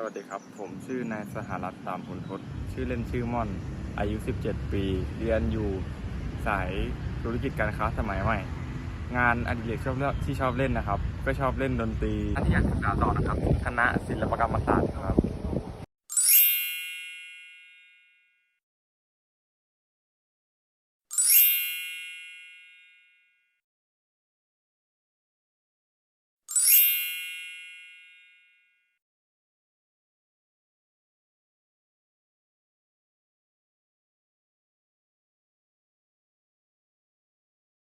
สวัสดีครับ ผมชื่อนายสหรัฐตามผลทศชื่อเล่นชื่อม่อน อายุ 17 ปี เรียนอยู่สายธุรกิจการค้าสมัยใหม่ งานอดิเรกชอบเลือกที่ชอบเล่นนะครับ ก็ชอบเล่นดนตรีที่อยากศึกษาต่อนะครับคณะศิลปกรรมศาสตร์ครับ